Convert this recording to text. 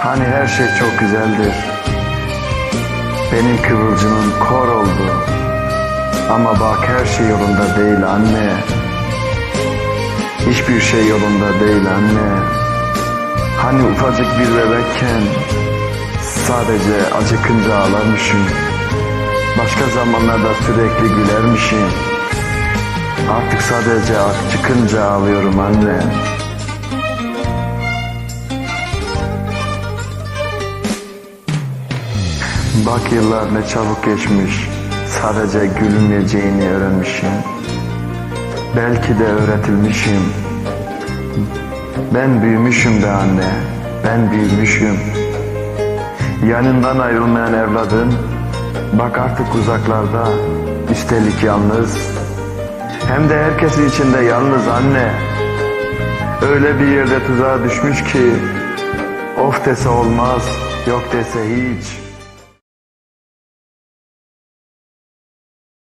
Hani her şey çok güzeldir. Benim kıvılcımım kor oldu. Ama bak her şey yolunda değil anne. Hiçbir şey yolunda değil anne. Hani ufacık bir bebekken sadece acıkınca ağlarmışım. Başka zamanlarda sürekli gülermişim. Artık sadece acıkınca ağlıyorum anne. Bak yıllar ne çabuk geçmiş. Sadece gülmeyeceğini öğrenmişim. Belki de öğretilmişim. Ben büyümüşüm be anne. Ben büyümüşüm. Yanından ayrılmayan evladın. Bak artık uzaklarda. Üstelik yalnız. Hem de herkesin içinde yalnız anne. Öyle bir yerde tuzağa düşmüş ki. Of dese olmaz. Yok dese hiç.